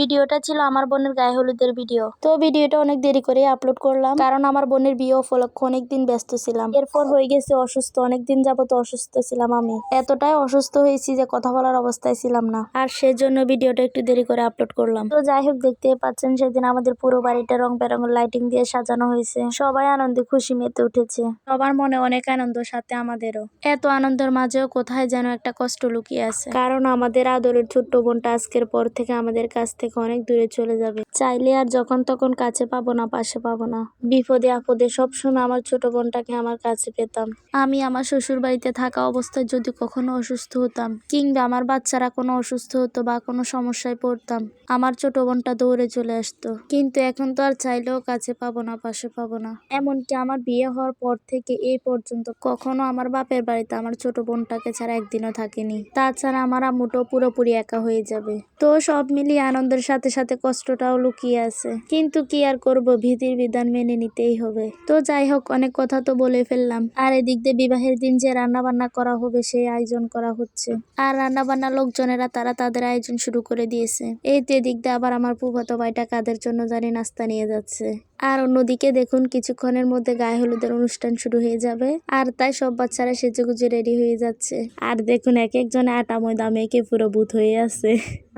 ভিডিওটা ছিল আমার বোনের গায়ে হলুদের ভিডিও। তো ভিডিওটা অনেক দেরি করে আপলোড করলাম, কারণ আমার বোনের বিয়ে উপলক্ষে অনেকদিন ব্যস্ত ছিলাম। এরপর হয়ে গেছে অসুস্থ, অনেকদিন যাবত অসুস্থ ছিলাম আমি। এতটাই অসুস্থ হয়েছি যে কথা বলার অবস্থায় ছিলাম না। আর সেজন্য ভিডিওটা একটু দেরি করে আপলোড করলাম। তো যাই হোক, দেখতে পাচ্ছেন সেদিন আমাদের পুরো বাড়িটা রং বেরঙের লাইটিং দিয়ে সাজানো হয়েছে। সবাই আনন্দে খুশি মেতে উঠেছে। সবার মনে অনেক আনন্দ, সাথে আমাদেরও। এত আনন্দের মাঝেও কোথায় যেন একটা কষ্ট লুকিয়ে আছে। কারণ আমাদের আদরের ছোট্ট বোনটা আজকের পর থেকে আমাদের কাছ থেকে অনেক দূরে চলে যাবে। চাইলে আর যখন তখন কাছে পাবো না, পাশে পাবো না। বিপদে আপদে সবসময় আমার ছোট বোনটাকে আমার কাছে পেতাম। আমি আমার শ্বশুর বাড়িতে থাকা অবস্থায় যদি কখনো অসুস্থ হতাম, কিংবা আমার বাচ্চারা কোনো অসুস্থ হতো বা কোনো সমস্যায় পড়তাম, আমার ছোট বোনটা দৌড়ে চলে আসতো। কিন্তু এখন তো আর চাইলেও কাছে পাবো না, পাশে পাবো না। এমনকি আমার বিয়ে হওয়ার পর থেকে এই পর্যন্ত কখনো আমার বাপের বাড়িতে আমার ছোট বোনটাকে ছাড়া একদিনও থাকেনি। তাছাড়া আমার আম্মুটাও পুরোপুরি একা হয়ে যাবে। তো সব মিলিয়ে আনন্দের সাথে সাথে কষ্টটাও লুকিয়ে আছে। কিন্তু কি আর করব, ভীতির বিধান মেনে নিতেই হবে। তো যাই হোক, অনেক কথা তো বলে ফেললাম। আর এদিক দিয়ে বিবাহের দিন যে রান্না বান্না করা হবে, সেই আয়োজন করা হচ্ছে। আর রান্না বান্না লোকজনেরা, তারা তাদের আয়োজন শুরু করে দিয়েছে। এই তো এদিক দিয়ে আবার আমার ফুফাতো ভাইটা কাদের জন্য জানি নাস্তা নিয়ে যাচ্ছে। আর অন্যদিকে দেখুন, কিছুক্ষণের মধ্যে গায়ে হলুদের অনুষ্ঠান শুরু হয়ে যাবে। আর তাই সব বাচ্চারা সেজেগুজে রেডি হয়ে যাচ্ছে। আর দেখুন এক একজনে আটা ময়দা মেয়েকে পুরো ভূত হয়ে আছে।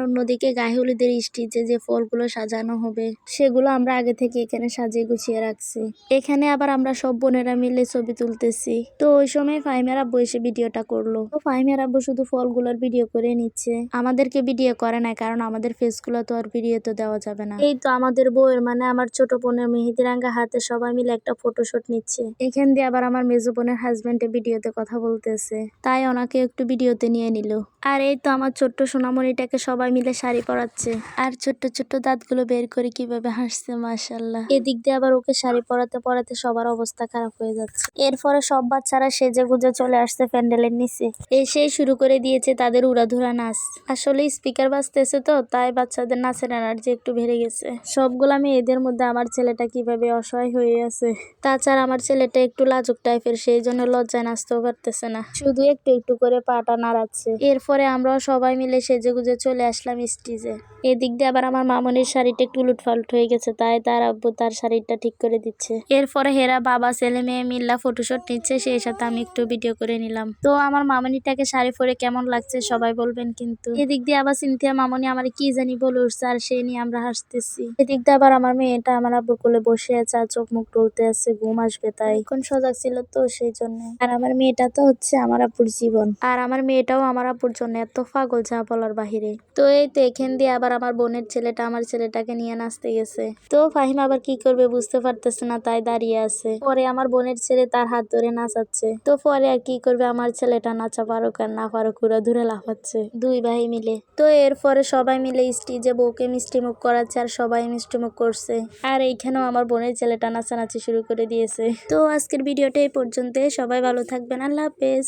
অন্যদিকে গায়ে হলুদের স্টিচে যে ফলগুলো সাজানো হবে, সেগুলো আমরা আগে থেকে এখানে সাজিয়ে গুছিয়ে রাখছি। এখানে আবার আমরা সব বোনেরা মিলে ছবি তুলতেছি। তো ওই সময় ফাইমের আব্বু এসে ভিডিওটা করল। তো ফাইমের আব্বু শুধু ফলগুলোর ভিডিও করে নিচ্ছে। আমাদেরকে ভিডিও করে না কারণ আমাদের ফেসগুলো তো আর ভিডিও তো দেওয়া যাবে না। এই তো আমাদের বউয়ের মানে আমার ছোট বোনের মেহেদি রাঙ্গা হাতে সবাই মিলে একটা ফটোশুট নিচ্ছে। এখান দিয়ে আবার আমার মেজো বোনের হাজবেন্ডে ভিডিওতে কথা বলতেছে। তাই ওনাকে একটু ভিডিওতে নিয়ে নিল। আর এই তো আমার ছোট্ট সোনামণিটাকে সবাই মিলে শাড়ি পরাচ্ছে। আর ছোট্ট ছোট্ট দাঁতগুলো বের করে কীভাবে হাসছে মাশাল্লাহ এদিক দিয়ে আবার ওকে শাড়ি পরাতে পরাতে সবার অবস্থা খারাপ হয়ে যাচ্ছে। এরপরে সব বাচ্চারা সেজে গুজে চলে আসছে প্যান্ডেলের নিচে। এসেই শুরু করে দিয়েছে তাদের উড়াধুরা নাচ। আসলে স্পিকার বাজতেছে তো, তাই বাচ্চাদের নাচের এনার্জি একটু বেড়ে গেছে। সবগুলো আমি এদের মধ্যে আমার ছেলেটা কীভাবে অসহায় হয়ে আছে। তাছাড়া আমার ছেলেটা একটু লাজুক টাইপের, সেই জন্য লজ্জায় নাচতেও পারতেছে না। শুধু একটু একটু করে পাটা নাড়াচ্ছে। এরপরে আমরাও সবাই মিলে সেজে গুজে চলে আসলাম স্টেজে। এদিক দিয়ে আবার আমার মামনির শাড়িটা একটু উলটফালট হয়ে গেছে, তাই তার আব্বু তার শাড়িটা ঠিক করে দিচ্ছে। এরপরে হেরা বাবা, ছেলে মেয়ে মিল্লা ফটোশুট নিচ্ছে, সেই সাথে আমি একটু ভিডিও করে নিলাম। তো আমার মামনিটাকে শাড়ি পরে কেমন লাগছে সবাই বলবেন কিন্তু। এদিক দিয়ে আবার সিনথিয়া মামনি আমার কি জানি বলে উঠছে, আর সেই নিয়ে আমরা হাসতেছি। এদিক দিয়ে আবার আমার মেয়েটা আমার আব্বুর কোলে বসে আছে আর চোখ মুখ টলতে আছে ঘুম আসবে তাই। এখন সজাগ ছিল তো সেই জন্য। আর আমার মেয়েটা তো হচ্ছে আমার আপুর জীবন। আর আমার মেয়েটাও আমার আপুর জন্য এত পাগল যা বলার বাহিরে। তো এই তো এখান দিয়ে আবার আমার বোনের ছেলেটা আমার ছেলেটাকে নিয়ে নাচতে গেছে। তো ফাহিম আবার কি করবে বুঝতে পারতেছে না তাই দাঁড়িয়ে আছে। পরে আমার বোনের ছেলে তার হাত ধরে নাচাচ্ছে। তো পরে আর কি করবে আমার ছেলেটা নাচা পারুক আর না পারুক উড়া ধরে লাফাচ্ছে। দুই ভাই মিলে। তো এরপরে সবাই মিলে স্টেজে বউকে মিষ্টি মুখ করাচ্ছে আর সবাই মিষ্টি মুখ করছে। আর এইখানেও আমার বোনের ছেলেটা নাচানাচি শুরু করে দিয়েছে। তো আজকের ভিডিওটা এই পর্যন্ত সবাই ভালো থাকবেন। আল্লাহ হাফেজ।